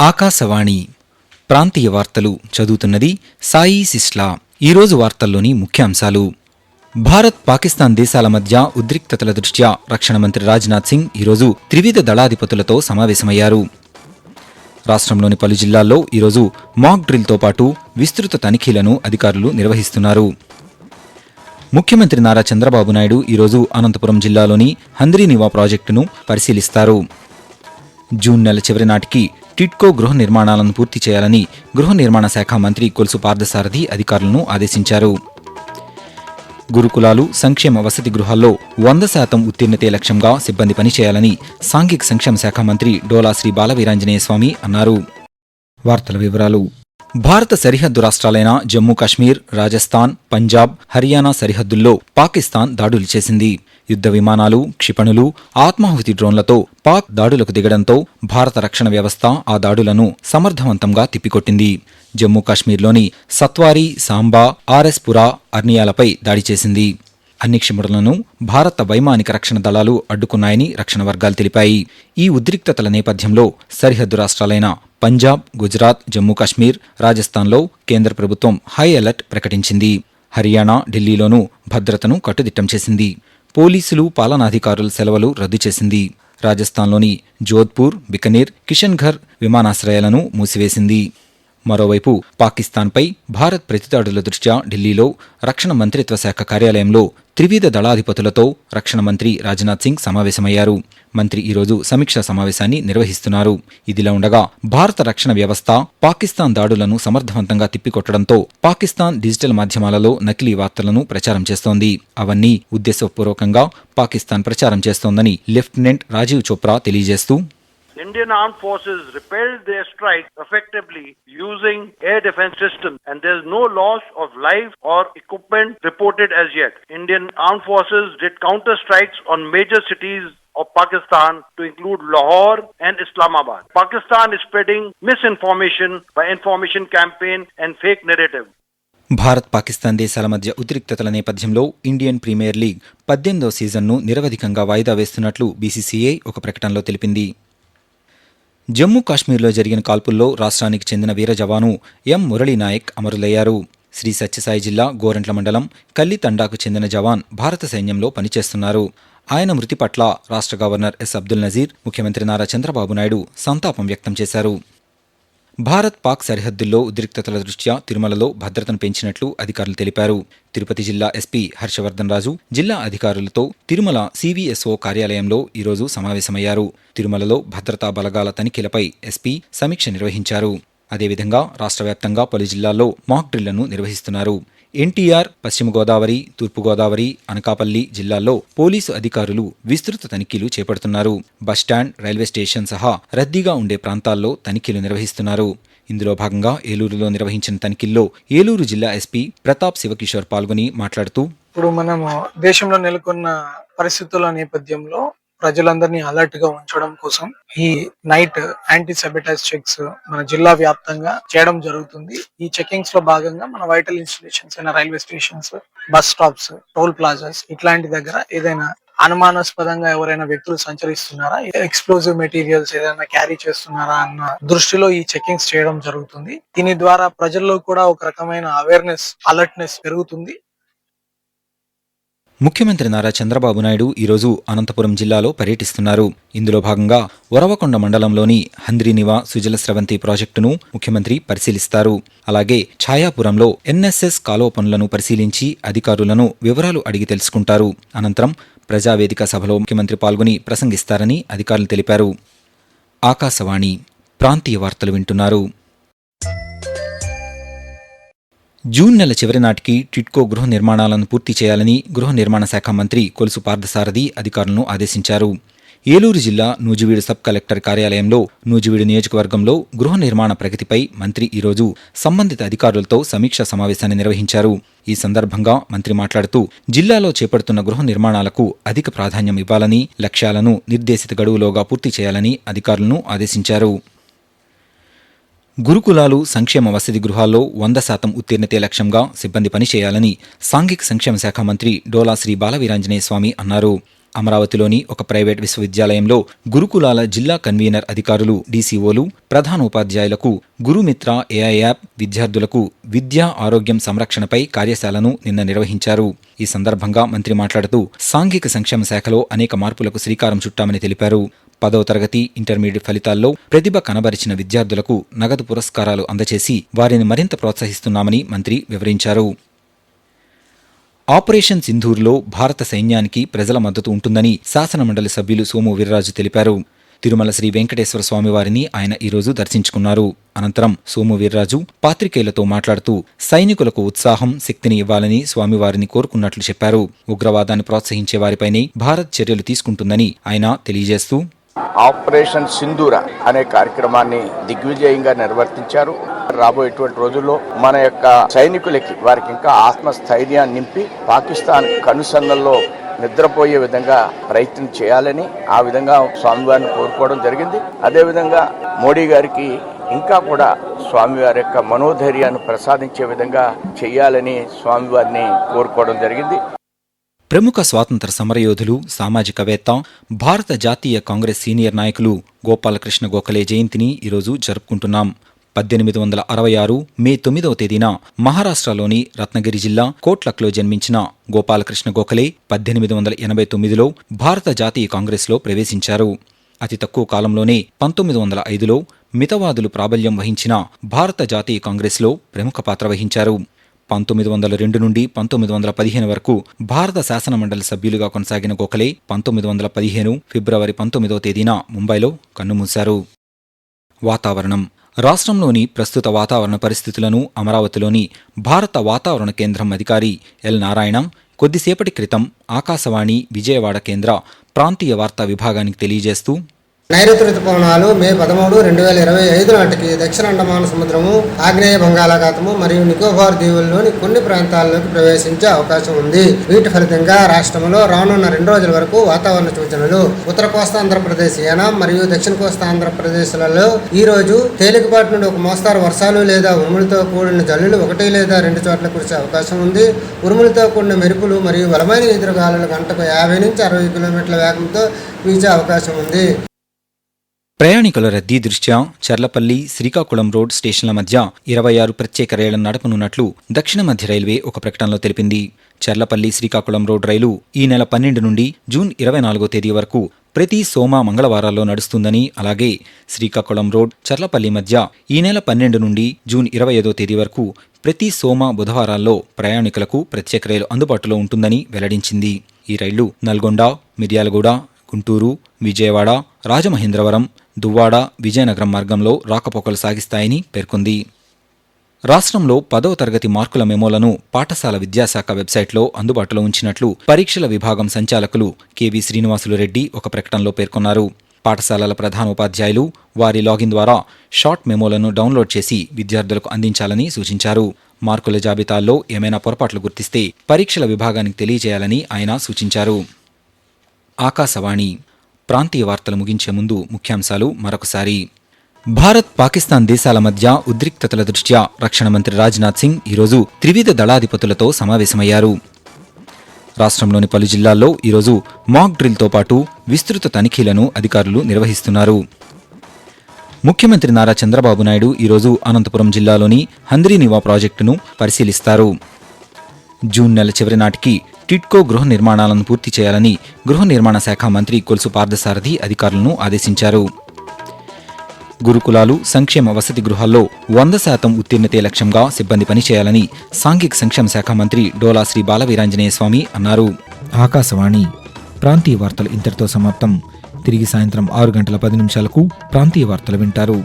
ఆకాశవాణి ప్రాంతీయ వార్తలు చదువుతున్నది సాయి సిస్లా. ఈరోజు వార్తల్లోని ముఖ్యాంశాలు. భారత్ పాకిస్తాన్ దేశాల మధ్య ఉద్రిక్తతల దృష్ట్యా రక్షణ మంత్రి రాజ్నాథ్ సింగ్ ఈరోజు త్రివిధ దళాధిపతులతో సమావేశమయ్యారు. రాష్ట్రంలోని పలు జిల్లాల్లో ఈరోజు మాక్ డ్రిల్తో పాటు విస్తృత తనిఖీలను అధికారులు నిర్వహిస్తున్నారు. ముఖ్యమంత్రి నారా చంద్రబాబు నాయుడు ఈరోజు అనంతపురం జిల్లాలోని హంద్రీనివా ప్రాజెక్టును పరిశీలిస్తారు. జూన్ నెల చివరి నాటికి టిట్కో గృహ నిర్మాణాలను పూర్తి చేయాలని గృహ నిర్మాణ శాఖ మంత్రి కొలుసు పార్థసారథి అధికారులను ఆదేశించారు. గురుకులాలు సంక్షేమ వసతి గృహాల్లో వంద శాతం ఉత్తీర్ణతే లక్ష్యంగా సిబ్బంది పనిచేయాలని సాంఘిక సంక్షేమ శాఖ మంత్రి డోలా శ్రీ బాలవీరాంజనేయ స్వామి అన్నారు. వార్తల వివరాలు భారత సరిహద్దు రాష్ట్రాలైన జమ్మూ కాశ్మీర్ రాజస్థాన్ పంజాబ్ హర్యానా సరిహద్దుల్లో పాకిస్తాన్ దాడులు చేసింది. యుద్ధ విమానాలు క్షిపణులు ఆత్మాహుతి డ్రోన్లతో పాక్ దాడులకు దిగడంతో భారత రక్షణ వ్యవస్థ ఆ దాడులను సమర్థవంతంగా తిప్పికొట్టింది. జమ్మూ కాశ్మీర్లోని సత్వారి సాంబా ఆర్ఎస్పురా అర్నియాలపై దాడి చేసింది. అన్ని క్షిపణులను భారత వైమానిక రక్షణ దళాలు అడ్డుకున్నాయని రక్షణ వర్గాలు తెలిపాయి. ఈ ఉద్రిక్తతల నేపథ్యంలో సరిహద్దు రాష్ట్రాలైన పంజాబ్ గుజరాత్ జమ్మూ కాశ్మీర్ రాజస్థాన్లో కేంద్ర ప్రభుత్వం హై అలర్ట్ ప్రకటించింది. హర్యానా ఢిల్లీలోనూ భద్రతను కట్టుదిట్టం చేసింది. పోలీసులు పాలనాధికారుల సెలవులు రద్దు చేసింది. రాజస్థాన్లోని జోధ్పూర్ బికనీర్ కిషన్ఘర్ విమానాశ్రయాలను మూసివేసింది. మరోవైపు పాకిస్తాన్పై భారత్ ప్రతిదాడుల దృష్ట్యా ఢిల్లీలో రక్షణ మంత్రిత్వ శాఖ కార్యాలయంలో త్రివిధ దళాధిపతులతో రక్షణ మంత్రి రాజ్నాథ్ సింగ్ సమావేశమయ్యారు. మంత్రి ఈరోజు సమీక్షా సమావేశాన్ని నిర్వహిస్తున్నారు. ఇదిలా ఉండగా భారత రక్షణ వ్యవస్థ పాకిస్తాన్ దాడులను సమర్థవంతంగా తిప్పికొట్టడంతో పాకిస్తాన్ డిజిటల్ మాధ్యమాలలో నకిలీ వార్తలను ప్రచారం చేస్తోంది. అవన్నీ ఉద్దేశపూర్వకంగా పాకిస్తాన్ ప్రచారం చేస్తోందని లెఫ్టినెంట్ రాజీవ్ చోప్రా తెలియజేస్తూ Indian armed forces repelled their strike effectively using air defense systems and there's no loss of life or equipment reported as yet. Indian armed forces did counter strikes on major cities of Pakistan to include Lahore and Islamabad. Pakistan is spreading misinformation by information campaign and fake narrative. Bharat Pakistan దేశాల మధ్య ఉద్రిక్తతల నేపథ్యంలో Indian premier league పద్దెనిమిదో సీజన్ను నిరవధికంగా వాయిదా వేస్తున్నట్లు BCCI ఒక ప్రకటనలో తెలిపింది జమ్మూ కాశ్మీర్లో జరిగిన కాల్పుల్లో రాష్ట్రానికి చెందిన వీర జవాను ఎం మురళీనాయక్ అమరులయ్యారు. శ్రీ సత్యసాయి జిల్లా గోరంట్ల మండలం కల్లితండాకు చెందిన జవాన్ భారత సైన్యంలో పనిచేస్తున్నారు. ఆయన మృతి పట్ల రాష్ట్ర గవర్నర్ ఎస్ అబ్దుల్ నజీర్ ముఖ్యమంత్రి నారా చంద్రబాబు నాయుడు సంతాపం వ్యక్తం చేశారు. భారత్ పాక్ సరిహద్దుల్లో ఉద్రిక్తతల దృష్ట్యా తిరుమలలో భద్రతను పెంచినట్లు అధికారులు తెలిపారు. తిరుపతి జిల్లా ఎస్పీ హర్షవర్ధన్ రాజు జిల్లా అధికారులతో తిరుమల సివిఎస్ఓ కార్యాలయంలో ఈరోజు సమావేశమయ్యారు. తిరుమలలో భద్రతా బలగాల తనిఖీలపై ఎస్పీ సమీక్ష నిర్వహించారు. అదేవిధంగా రాష్ట్ర వ్యాప్తంగా పలు జిల్లాల్లో మాక్ డ్రిల్లను నిర్వహిస్తున్నారు. ఎన్టీఆర్ పశ్చిమ గోదావరి తూర్పుగోదావరి అనకాపల్లి జిల్లాల్లో పోలీసు అధికారులు విస్తృత తనిఖీలు చేపడుతున్నారు. బస్టాండ్ రైల్వే స్టేషన్ సహా రద్దీగా ఉండే ప్రాంతాల్లో తనిఖీలు నిర్వహిస్తున్నారు. ఇందులో భాగంగా ఏలూరులో నిర్వహించిన తనిఖీల్లో ఏలూరు జిల్లా ఎస్పీ ప్రతాప్ శివకిషోర్ పాల్గొని మాట్లాడుతూ ఇప్పుడు మనము దేశంలో నెలకొన్న పరిస్థితుల నేపథ్యంలో ప్రజలందరినీ అలర్ట్గా ఉంచడం కోసం ఈ నైట్ యాంటీ సెబిటైజ్ చెక్స్ మన జిల్లా వ్యాప్తంగా చేయడం జరుగుతుంది. ఈ చెకింగ్స్లో భాగంగా మన వైటల్ ఇన్స్టిట్యూషన్స్ అయిన railway stations bus stops toll plazas ఇట్లాంటి దగ్గర ఏదైనా అనుమానాస్పదంగా ఎవరైనా వ్యక్తులు సంచరిస్తున్నారా? ఎక్స్ప్లోజివ్ మెటీరియల్స్ ఏదైనా క్యారీ చేస్తున్నారా అన్న దృష్టిలో ఈ చెకింగ్స్ చేయడం జరుగుతుంది. దీని ద్వారా ప్రజల్లో కూడా ఒక రకమైన అవేర్నెస్ అలర్ట్నెస్ పెరుగుతుంది. ముఖ్యమంత్రి నారా చంద్రబాబు నాయుడు ఈరోజు అనంతపురం జిల్లాలో పర్యటిస్తున్నారు. ఇందులో భాగంగా వరవకొండ మండలంలోని హంద్రీనివా సుజల స్రవంతి ప్రాజెక్టును ముఖ్యమంత్రి పరిశీలిస్తారు. అలాగే ఛాయాపురంలో ఎన్ఎస్ఎస్ కాలువ పనులను పరిశీలించి అధికారులను వివరాలు అడిగి తెలుసుకుంటారు. అనంతరం ప్రజావేదిక సభలో ముఖ్యమంత్రి పాల్గొని ప్రసంగిస్తారని అధికారులు తెలిపారు. ఆకాశవాణి ప్రాంతీయ వార్తలు వింటున్నారు. జూన్ నెల చివరి నాటికి టిట్కో గృహ నిర్మాణాలను పూర్తి చేయాలని గృహ నిర్మాణ శాఖ మంత్రి కొలుసు పార్థసారథి అధికారులను ఆదేశించారు. ఏలూరు జిల్లా నూజివీడు సబ్ కలెక్టర్ కార్యాలయంలో నూజివీడు నియోజకవర్గంలో గృహ నిర్మాణ ప్రగతిపై మంత్రి ఈరోజు సంబంధిత అధికారులతో సమీక్షా సమావేశాన్ని నిర్వహించారు. ఈ సందర్భంగా మంత్రి మాట్లాడుతూ జిల్లాలో చేపడుతున్న గృహ నిర్మాణాలకు అధిక ప్రాధాన్యం ఇవ్వాలని లక్ష్యాలను నిర్దేశిత గడువులోగా పూర్తి చేయాలని అధికారులను ఆదేశించారు. గురుకులాలు సంక్షేమ వసతి గృహాల్లో వంద శాతం ఉత్తీర్ణతే లక్ష్యంగా సిబ్బంది పనిచేయాలని సాంఘిక సంక్షేమ శాఖ మంత్రి డోలా శ్రీ బాలవీరాంజనేయ స్వామి అన్నారు. అమరావతిలోని ఒక ప్రైవేట్ విశ్వవిద్యాలయంలో గురుకులాల జిల్లా కన్వీనర్ అధికారులు డీసీఓలు ప్రధాన ఉపాధ్యాయులకు గురుమిత్ర ఏఐ యాప్ విద్యార్థులకు విద్యా ఆరోగ్యం సంరక్షణపై కార్యశాలను నిన్న నిర్వహించారు. ఈ సందర్భంగా మంత్రి మాట్లాడుతూ సాంఘిక సంక్షేమ శాఖలో అనేక మార్పులకు శ్రీకారం చుట్టామని తెలిపారు. పదవ తరగతి ఇంటర్మీడియట్ ఫలితాల్లో ప్రతిభ కనబరిచిన విద్యార్థులకు నగదు పురస్కారాలు అందచేసి వారిని మరింత ప్రోత్సహిస్తున్నామని మంత్రి వివరించారు. ఆపరేషన్ సింధూర్లో భారత సైన్యానికి ప్రజల మద్దతు ఉంటుందని శాసనమండలి సభ్యులు సోము వీర్రాజు తెలిపారు. తిరుమల శ్రీ వెంకటేశ్వర స్వామివారిని ఆయన ఈరోజు దర్శించుకున్నారు. అనంతరం సోము వీర్రాజు పాత్రికేయులతో మాట్లాడుతూ సైనికులకు ఉత్సాహం శక్తిని ఇవ్వాలని స్వామివారిని కోరుకున్నట్లు చెప్పారు. ఉగ్రవాదాన్ని ప్రోత్సహించే వారిపైనే భారత్ చర్యలు తీసుకుంటుందని ఆయన తెలియజేస్తూ ఆపరేషన్ సింధూర అనే కార్యక్రమాన్ని దిగ్విజయంగా నిర్వర్తించారు. రాబోయేటువంటి రోజుల్లో మన యొక్క సైనికులకి వారికి ఇంకా ఆత్మస్థైర్యాన్ని నింపి పాకిస్తాన్ కనుసన్నల్లో నిద్రపోయే విధంగా ప్రయత్నం చేయాలని ఆ విధంగా స్వామివారిని కోరుకోవడం జరిగింది. అదేవిధంగా మోడీ గారికి ఇంకా కూడా స్వామివారి యొక్క మనోధైర్యాన్ని ప్రసాదించే విధంగా చేయాలని స్వామివారిని కోరుకోవడం జరిగింది. ప్రముఖ స్వాతంత్ర సమరయోధులు సామాజికవేత్త భారత జాతీయ కాంగ్రెస్ సీనియర్ నాయకులు గోపాలకృష్ణ గోఖలే జయంతిని ఈరోజు జరుపుకుంటున్నాం. పద్దెనిమిది వందల అరవై ఆరు మే తొమ్మిదవ తేదీన మహారాష్ట్రలోని రత్నగిరి జిల్లా కోట్లక్లో జన్మించిన గోపాలకృష్ణ గోఖలే పద్దెనిమిది వందల ఎనభై తొమ్మిదిలో భారత జాతీయ కాంగ్రెస్లో ప్రవేశించారు. అతి తక్కువ కాలంలోనే పంతొమ్మిది వందల ఐదులో మితవాదులు ప్రాబల్యం వహించిన భారత జాతీయ కాంగ్రెస్లో ప్రముఖ పాత్ర వహించారు. పంతొమ్మిది వందల రెండు నుండి పంతొమ్మిది వందల పదిహేను వరకు భారత శాసనమండలి సభ్యులుగా కొనసాగిన గోఖలే పంతొమ్మిది వందల పదిహేను ఫిబ్రవరి పంతొమ్మిదవ తేదీన ముంబైలో కన్నుమూశారు. వాతావరణం. రాష్ట్రంలోని ప్రస్తుత వాతావరణ పరిస్థితులను అమరావతిలోని భారత వాతావరణ కేంద్రం అధికారి ఎల్ నారాయణ కొద్దిసేపటి క్రితం ఆకాశవాణి విజయవాడ కేంద్ర ప్రాంతీయ వార్తా విభాగానికి తెలియజేస్తూ నైరుతి ఋతుపవనాలు మే పదమూడు రెండు వేల ఇరవై ఐదు నాటికి దక్షిణ అండమాన సముద్రము ఆగ్నేయ బంగాళాఖాతము మరియు నికోబార్ దీవుల్లోని కొన్ని ప్రాంతాల్లోకి ప్రవేశించే అవకాశం ఉంది. వీటి ఫలితంగా రాష్ట్రంలో రానున్న రెండు రోజుల వరకు వాతావరణ సూచనలు ఉత్తర కోస్తా ఆంధ్రప్రదేశ్ యానాం మరియు దక్షిణ కోస్తా ఆంధ్రప్రదేశ్లలో ఈ రోజు తేలికపాటి నుండి ఒక మోస్తారు వర్షాలు లేదా ఉరుములతో కూడిన జల్లులు ఒకటి లేదా రెండు చోట్ల కురిసే అవకాశం ఉంది. ఉరుములతో కూడిన మెరుపులు మరియు బలమైన ఎదురుగాలులు గంటకు యాభై నుంచి అరవై కిలోమీటర్ల వేగంతో వీచే అవకాశం ఉంది. ప్రయాణికుల రద్దీ దృష్ట్యా చర్లపల్లి శ్రీకాకుళం రోడ్ స్టేషన్ల మధ్య ఇరవై ఆరు ప్రత్యేక రైళ్ళను నడపనున్నట్లు దక్షిణ మధ్య రైల్వే ఒక ప్రకటనలో తెలిపింది. చర్లపల్లి శ్రీకాకుళం రోడ్ రైలు ఈ నెల పన్నెండు నుండి జూన్ ఇరవై నాలుగో తేదీ వరకు ప్రతి సోమ మంగళవారాల్లో నడుస్తుందని అలాగే శ్రీకాకుళం రోడ్ చర్లపల్లి మధ్య ఈ నెల పన్నెండు నుండి జూన్ ఇరవై ఐదో తేదీ వరకు ప్రతి సోమ బుధవారాల్లో ప్రయాణికులకు ప్రత్యేక రైలు అందుబాటులో ఉంటుందని వెల్లడించింది. ఈ రైళ్ళు నల్గొండ మిర్యాలగూడ గుంటూరు విజయవాడ రాజమహేంద్రవరం దువ్వాడ విజయనగరం మార్గంలో రాకపోకలు సాగిస్తాయని పేర్కొంది. రాష్ట్రంలో పదవ తరగతి మార్కుల మెమోలను పాఠశాల విద్యాశాఖ వెబ్సైట్లో అందుబాటులో ఉంచినట్లు పరీక్షల విభాగం సంచాలకులు కెవి శ్రీనివాసులు రెడ్డి ఒక ప్రకటనలో పేర్కొన్నారు. పాఠశాలల ప్రధానోపాధ్యాయులు వారి లాగిన్ ద్వారా షార్ట్ మెమోలను డౌన్లోడ్ చేసి విద్యార్థులకు అందించాలని సూచించారు. మార్కుల జాబితాల్లో ఏమైనా పొరపాట్లు గుర్తిస్తే పరీక్షల విభాగానికి తెలియజేయాలని ఆయన సూచించారు. ఆకాశవాణి ప్రాంతీయ వార్తలు ముగించే ముందు ముఖ్యాంశాలు మరొకసారి. భారత్ పాకిస్తాన్ దేశాల మధ్య ఉద్రిక్తతల దృష్ట్యా రక్షణ మంత్రి రాజ్నాథ్ సింగ్ ఈరోజు త్రివిధ దళాధిపతులతో సమావేశమయ్యారు. రాష్ట్రంలోని పలు జిల్లాల్లో ఈరోజు మాక్ డ్రిల్తో పాటు విస్తృత తనిఖీలను అధికారులు నిర్వహిస్తున్నారు. ముఖ్యమంత్రి నారా చంద్రబాబు నాయుడు ఈరోజు అనంతపురం జిల్లాలోని హంద్రీనివా ప్రాజెక్టును పరిశీలిస్తారు. జూన్ నెల చివరి నాటికి టిట్కో గృహ నిర్మాణాలను పూర్తి చేయాలని గృహ నిర్మాణ శాఖ మంత్రి కొలుసు పార్థసారథి అధికారులను ఆదేశించారు. గురుకులాలు సంక్షేమ వసతి గృహాల్లో వంద శాతం ఉత్తీర్ణతే లక్ష్యంగా సిబ్బంది పనిచేయాలని సాంఘిక సంక్షేమ శాఖ మంత్రి డోలా శ్రీ బాలవీరాంజనేయ స్వామి అన్నారు. ఆకాశవాణి ప్రాంతీయ వార్తలు ఇంతటితో సమాప్తం. తిరిగి సాయంత్రం ఆరు గంటల పది నిమిషాలకు ప్రాంతీయ వార్తలు వింటారు.